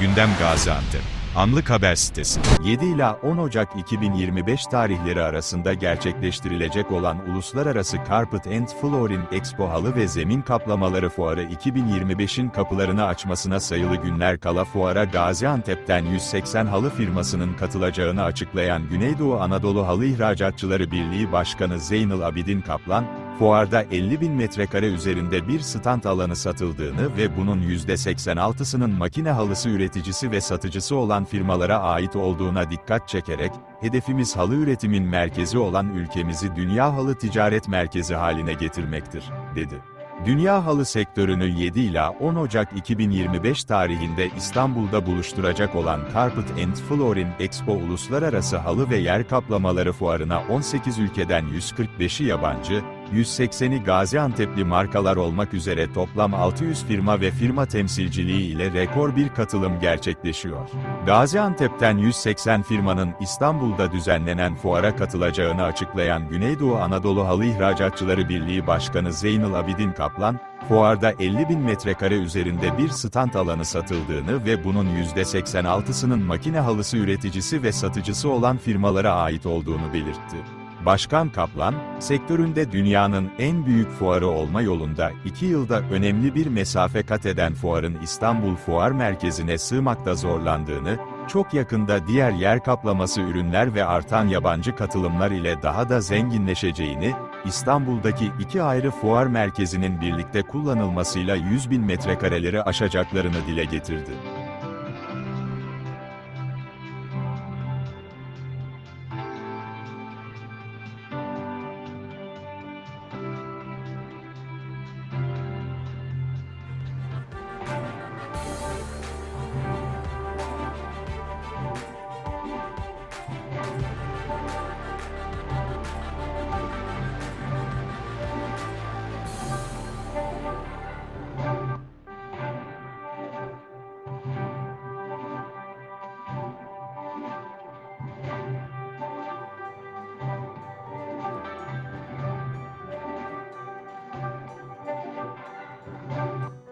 Gündem Gaziantep. Anlık haber sitesi. 7 ila 10 Ocak 2025 tarihleri arasında gerçekleştirilecek olan Uluslararası Carpet and Flooring Expo Halı ve Zemin Kaplamaları Fuarı 2025'in kapılarını açmasına sayılı günler kala fuara Gaziantep'ten 180 halı firmasının katılacağını açıklayan Güneydoğu Anadolu Halı İhracatçıları Birliği Başkanı Zeynel Abidin Kaplan, fuarda 50 bin metrekare üzerinde bir stand alanı satıldığını ve bunun %86'sının makine halısı üreticisi ve satıcısı olan firmalara ait olduğuna dikkat çekerek, hedefimiz halı üretimin merkezi olan ülkemizi dünya halı ticaret merkezi haline getirmektir, dedi. Dünya halı sektörünü 7 ila 10 Ocak 2025 tarihinde İstanbul'da buluşturacak olan Carpet and Flooring Expo Uluslararası Halı ve Yer Kaplamaları Fuarı'na 18 ülkeden 145'i yabancı, 180'i Gaziantep'li markalar olmak üzere toplam 600 firma ve firma temsilciliği ile rekor bir katılım gerçekleşiyor. Gaziantep'ten 180 firmanın İstanbul'da düzenlenen fuara katılacağını açıklayan Güneydoğu Anadolu Halı İhracatçıları Birliği Başkanı Zeynel Abidin Kaplan, fuarda 50 bin metrekare üzerinde bir stand alanı satıldığını ve bunun %86'sının makine halısı üreticisi ve satıcısı olan firmalara ait olduğunu belirtti. Başkan Kaplan, sektöründe dünyanın en büyük fuarı olma yolunda iki yılda önemli bir mesafe kat eden fuarın İstanbul Fuar Merkezi'ne sığmakta zorlandığını, çok yakında diğer yer kaplaması ürünler ve artan yabancı katılımlar ile daha da zenginleşeceğini, İstanbul'daki iki ayrı fuar merkezinin birlikte kullanılmasıyla 100 bin metrekareleri aşacaklarını dile getirdi.